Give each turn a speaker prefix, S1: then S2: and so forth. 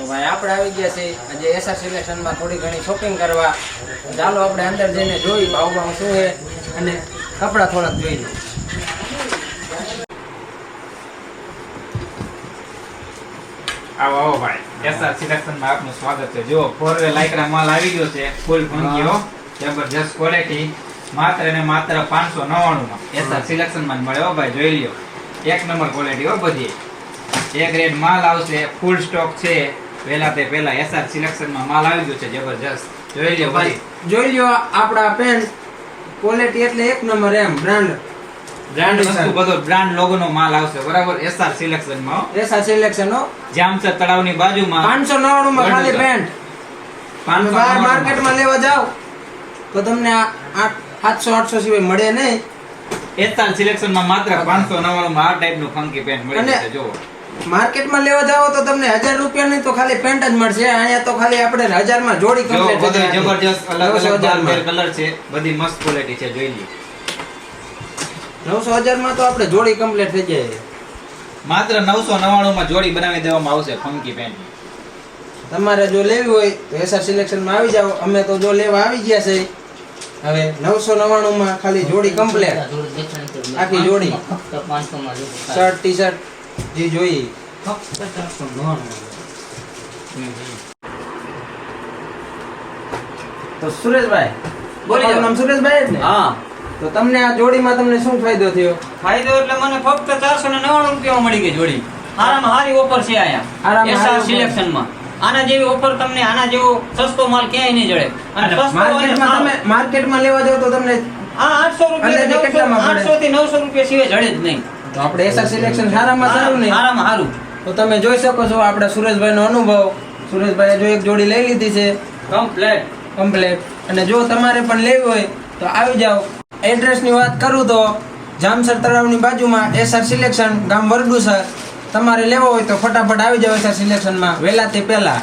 S1: તો ભાઈ આપણે આવી ગયા છે આજે એસઆર સિલેક્શનમાં થોડી ઘણી શોપિંગ કરવા. ચાલો આપણે અંદર જઈને જોઈ ભાવ ભાવ શું છે અને કપડાં થોડાક જોઈ
S2: સિલેક્શનમાં જબરજસ્ત ક્વોલિટી માત્ર ને માત્ર પાંચસો નવ્વાણું માં એસઆર સિલેક્શનમાં મળે, હો ભાઈ. જોઈ લ્યો. એક નંબર ક્વોલિટી હો બધી. એક રેડ માલ આવશે. ફૂલ સ્ટોક છે. પહેલા તે પહેલા એસઆર સિલેક્શનમાં માલ આવી ગયો છે જબરજસ્ત. જોઈ લ્યો ભાઈ.
S1: જોઈ લ્યો આપણા પેન્ટ ક્વોલિટી એટલે એક નંબર એમ બ્રાન્ડ
S2: બ્રાન્ડ વસ્તુ બધો બ્રાન્ડ લોગો નો માલ આવશે. બરાબર? એસઆર સિલેક્શનમાં
S1: એસઆર સિલેક્શન નો
S2: જામસર તળાવની બાજુમાં
S1: પાંચસો નવ્વાણું માં ખાલી પેન્ટ
S2: પાંચસો
S1: બહાર
S2: નવ્વાણું માં.
S1: માર્કેટમાં લેવા જાવ તો તમને આ સાતસો આઠસો સિવાય મળે નહીં.
S2: એસઆર સિલેક્શનમાં માત્ર પાંચસો નવ્વાણું માં આ ટાઈપનું ફંકી પેન્ટ મળે છે જોવો
S1: માર્કેટમાં લેવા જાવ તો તમને હજાર રૂપિયા નહીં તો ખાલી પેન્ટ જ મળશે. અહીંયા તો ખાલી આપણે હજારમાં જોડી કમ્પ્લીટ.
S2: જબરજસ્ત અલગ અલગ કલર છે. બધી મસ્ત ક્વોલિટી છે જોઈ લ્યો.
S1: નવસો હજારમાં તો આપણે જોડી કમ્પ્લીટ થઈ જાય.
S2: માત્ર નવસો નવ્વાણું માં જોડી બનાવી દેવામાં આવશે ફંકી પેન્ટ
S1: તમારે જો લેવી હોય તો એસઆર સિલેક્શનમાં આવી જાઓ. અમે તો જો લેવા આવી ગયા છે. હવે નવસો નવ્વાણું માં ખાલી જોડી કમ્પ્લીટ આખી જોડી. શર્ટ ટી શર્ટ જે જોઈએ તો સુરેશભાઈ
S3: બોલી
S1: નામ સુરેશભાઈ જ ને?
S3: હા.
S1: તો તમને આ જોડીમાં તમને શું ફાયદો થયો?
S3: ફાયદો એટલે મને ફક્ત ચારસો ને નવ્વાણું રૂપિયામાં મળી ગઈ જોડી. હારામાં હારી ઓફર છે
S1: હારામાં
S3: એસઆર સિલેક્શનમાં. આના જેવી ઓફર તમને આના જેવો સસ્તો માલ ક્યાંય નહીં જડે. અને
S1: માર્કેટમાં તમે માર્કેટમાં લેવા જાવ તો તમને
S3: આ આઠસો રૂપિયા આઠસો થી નવસો રૂપિયા સિવાય જડે જ નહીં.
S1: તો આપણે એસઆર સિલેક્શન સારામાં સારું ને
S3: સારામાં સારું
S1: તો તમે જોઈ શકો છો આપણા સુરેશભાઈનો અનુભવ. સુરેશભાઈએ જો એક જોડી લઈ લીધી છે.
S3: કમ્પ્લેટ
S1: કમ્પ્લેટ અને જો તમારે પણ લેવી હોય તો આવી જાઓ. એડ્રેસની વાત કરું તો જામસર તળાવની બાજુમાં એસઆર સિલેક્શન ગામ વરડુસર તમારે લેવો હોય તો ફટાફટ આવી જાઓ એસઆર સિલેક્શનમાં વહેલા તે પહેલા.